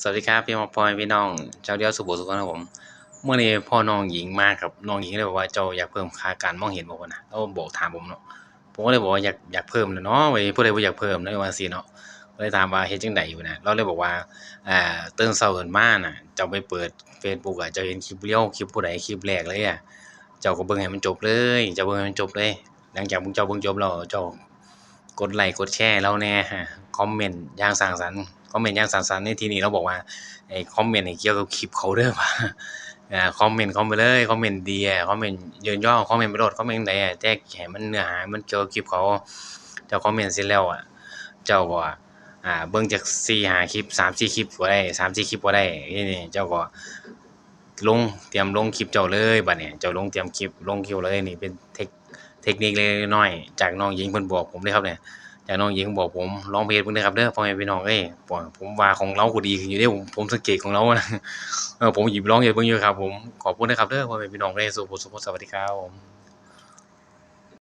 สวัสดีครับพี่มาพลอยพี่น้องเจ้าเดียวสุโขสุขครับผม เมื่อนี้พ่อน้องหญิงมาครับน้องหญิงเลยบอกว่าเจ้าอยากเพิ่มค่าการมองเห็นบ่วะนะแล้วบอกถามผมเนาะผมก็เลยบอกว่าอยากอยากเพิ่มแหล้วเนาะไว้ผู้ใดบ่อยากเพิ่มในว่าซี่เนาะก็เลยถามว่าเฮ็ดจังไดอยู่นะเราเลยบอกว่าอ่าตื่นเช้าขึ้นมากน่ะเจ้าไปเปิด Facebook อะเจ้าเห็นคลิปเรียวคลิปผู้ใดคลิปแรกเลยอะเจ้าก็เบิ่งให้มันจบเลยเจ้าเบิ่งให้มันจบเลย หลังจากมึงเจ้าเบิ่งจบแล้วเจ้ากดไลค์กดแชร์เราแน่ฮะ คอมเมนต์อย่างสร้างสรรค์คอมเมนต์อย่างสร้างสรรค์ในที่นี้เราบอกว่าไอ้คอมเมนต์ให้เกี่ยวกับคลิปเขาเด้อว่าอ่าคอมเมนต์เข้าไปเลยคอมเมนต์ดีอะคอมเมนต์ยินย่อคอมเมนต์ไปโลดคอมเมนต์จั่งใดอะแต่ให้มันเนื้อหามันเกี่ยวกับคลิปเขาเจ้าคอมเมนต์เสร็จแล้วอะเจ้าก็อ่าเบิ่งจัก4-5คลิป3-4คลิปก็ได้3-4คลิปก็ได้ที่นี้เจ้าก็ลงเตรียมลงคลิปเจ้าเลยบัดนี้เจ้าลงเตรียมคลิปลงคลิปเลยนี่เป็นเทคเทคนิคเล็กน้อยจากน้องหญิงเพิ่นบอกผมเด้อครับเนี่ย จากน้องหญิงบอกผมลองเฮ็ดเพิ่งเด้ครับเด้อพ่อแม่พี่น้องเอ้ยผมว่าของเราก็ดีขึ้นอยู่เด้ผมผมสังเกตของเรานะผมหยิบลองเยอะเพิ่งอยู่ครับผมขอบคุณนะครับเด้อพ่อแม่พี่น้องเอ้ยสุขสุขสวัสดีครับผม